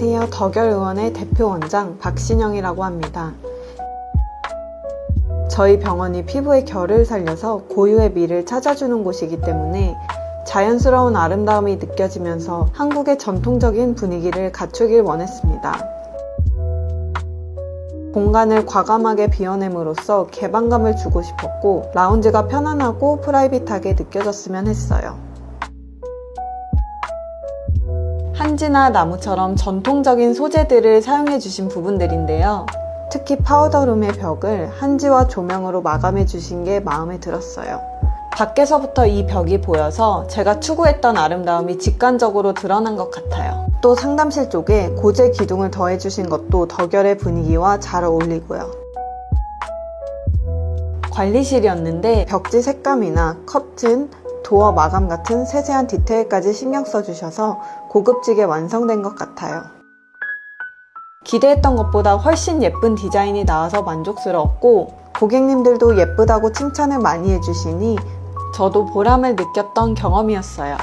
안녕하세요. 덕열 의원의 대표 원장 박신영이라고 합니다. 저희 병원이 피부의 결을 살려서 고유의 미를 찾아주는 곳이기 때문에 자연스러운 아름다움이 느껴지면서 한국의 전통적인 분위기를 갖추길 원했습니다. 공간을 과감하게 비워냄으로써 개방감을 주고 싶었고 라운지가 편안하고 프라이빗하게 느껴졌으면 했어요. 한지나 나무처럼 전통적인 소재들을 사용해 주신 부분들인데요. 특히 파우더룸의 벽을 한지와 조명으로 마감해 주신 게 마음에 들었어요. 밖에서부터 이 벽이 보여서 제가 추구했던 아름다움이 직관적으로 드러난 것 같아요. 또 상담실 쪽에 고제 기둥을 더해 주신 것도 덕열의 분위기와 잘 어울리고요. 관리실이었는데 벽지 색감이나 커튼, 도어 마감 같은 세세한 디테일까지 신경 써주셔서 고급지게 완성된 것 같아요. 기대했던 것보다 훨씬 예쁜 디자인이 나와서 만족스러웠고 고객님들도 예쁘다고 칭찬을 많이 해주시니 저도 보람을 느꼈던 경험이었어요.